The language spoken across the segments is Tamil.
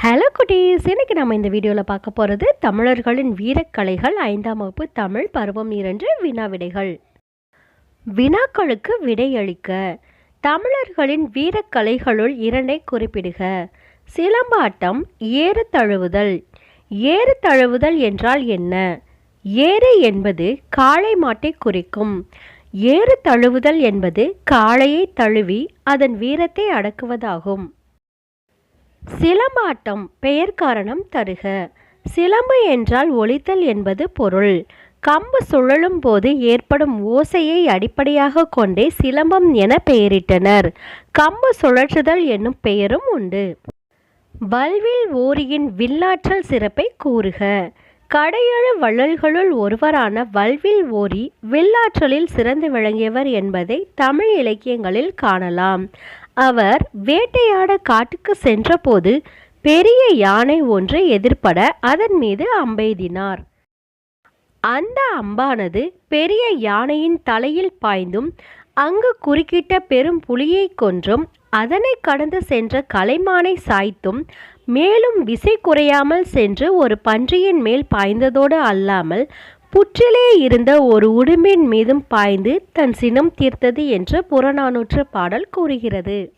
ஹலோ குட்டீஸ். இன்றைக்கி நம்ம இந்த வீடியோவில் பார்க்க போகிறது தமிழர்களின் வீரக்கலைகள் ஐந்தாம் வகுப்பு தமிழ் பருவம் இரண்டு வினா விடைகள். வினாக்களுக்கு விடையளிக்க தமிழர்களின் வீரக்கலைகளுள் இரண்டை குறிப்பிடுக. சிலம்பாட்டம் ஏறு தழுவுதல். ஏறு தழுவுதல் என்றால் என்ன? ஏறு என்பது காளை மாட்டை குறிக்கும். ஏறு தழுவுதல் என்பது காளையை தழுவி அதன் வீரத்தை அடக்குவதாகும். சிலம்பாட்டம் பெயர் காரணம் தருக. சிலம்பு என்றால் ஒலித்தல் என்பது பொருள். கம்பு சுழலும் போது ஏற்படும் ஓசையை அடிப்படையாக கொண்டே சிலம்பம் என பெயரிட்டனர். கம்பு சுழற்றுதல் என்னும் பெயரும் உண்டு. வல்வில் ஓரியின் வில்லாற்றல் சிறப்பை கூறுக. கடையழு வள்ளல்களுள் ஒருவரான வல்வில் ஓரி வில்லாற்றலில் சிறந்து விளங்கியவர் என்பதை தமிழ் இலக்கியங்களில் காணலாம். அவர் வேட்டையாட காட்டுக்கு சென்றபோது பெரிய யானை ஒன்று எதிர்ப்பட அதன் மீது அம்பெய்தினார். அந்த அம்பானது பெரிய யானையின் தலையில் பாய்ந்தும் அங்கு குறுக்கிட்ட பெரும் புலியை கொன்றும் அதனை கடந்து சென்ற கலைமானை சாய்த்தும் மேலும் விசை குறையாமல் சென்று ஒரு பன்றியின் மேல் பாய்ந்ததோடு அல்லாமல் புற்றிலே இருந்த ஒரு உடும்பின் மீதும் பாய்ந்து தன் சினம் தீர்த்தது என்று புறநானூற்று பாடல் கூறுகிறது.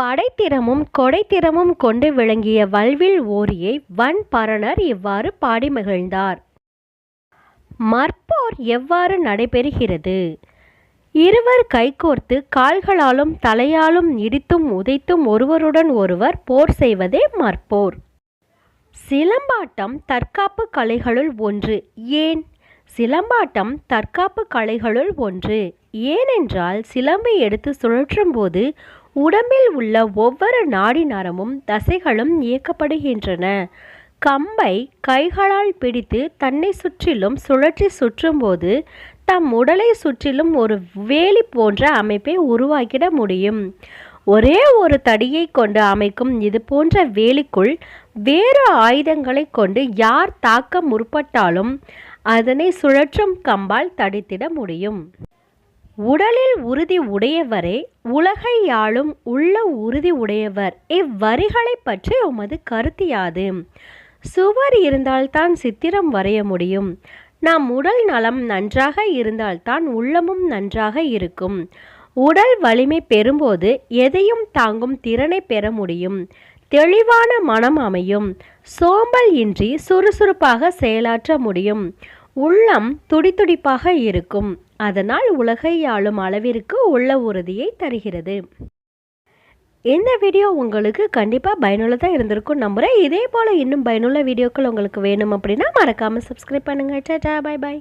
படைத்திறமும் கொடைத்திறமும் கொண்டு விளங்கிய வல்வில் ஓரியை வன் பரணர் இவ்வாறு பாடி மகிழ்ந்தார். மற்போர் எவ்வாறு நடைபெறுகிறது? இருவர் கைகோர்த்து கால்களாலும் தலையாலும் இடித்தும் உதைத்தும் ஒருவருடன் ஒருவர் போர் செய்வதே மற்போர். சிலம்பாட்டம் தற்காப்பு கலைகளுள் ஒன்று. ஏன்? சிலம்பாட்டம் தற்காப்பு கலைகளுள் ஒன்று. ஏனென்றால் சிலம்பை எடுத்து சுழற்றும் போது உடம்பில் உள்ள ஒவ்வொரு நாடி நரமும் தசைகளும் இயக்கப்படுகின்றன. கம்பை கைகளால் பிடித்து தன்னை சுற்றிலும் சுழற்றி சுற்றும்போது தம் உடலை சுற்றிலும் ஒரு வேலி போன்ற அமைப்பை உருவாக்கிட முடியும். ஒரே ஒரு தடியை கொண்டு அமைக்கும் இது போன்ற வேலிக்குள் வேறு ஆயுதங்களை கொண்டு யார் தாக்க முற்பட்டாலும் அதனை சுழற்றும் கம்பால் தடித்திட முடியும். உடலில் உறுதி உடையவரே உலகை யாழும் உள்ள உறுதி உடையவர். இவ்வரிகளை பற்றி உமது கருத்து யாது? சுவர் இருந்தால்தான் சித்திரம் வரைய முடியும். நம் உடல் நலம் நன்றாக இருந்தால்தான் உள்ளமும் நன்றாக இருக்கும். உடல் வலிமை பெறும்போது எதையும் தாங்கும் திறனை பெற முடியும். தெளிவான மனம் அமையும். சோம்பல் இன்றி சுறுசுறுப்பாக செயலாற்ற முடியும். உள்ளம் துடிதுடிப்பாக இருக்கும். அதனால் உலகை ஆளும் அளவிற்கு உள்ள உறுதியை தருகிறது. இந்த வீடியோ உங்களுக்கு கண்டிப்பாக பயனுள்ளதாக இருந்திருக்கும் நம்புகிறேன் இதே போல் இன்னும் பயனுள்ள வீடியோக்கள் உங்களுக்கு வேணும் அப்படின்னா மறக்காமல் சப்ஸ்கிரைப் பண்ணுங்கள் டாடா பாய் பாய்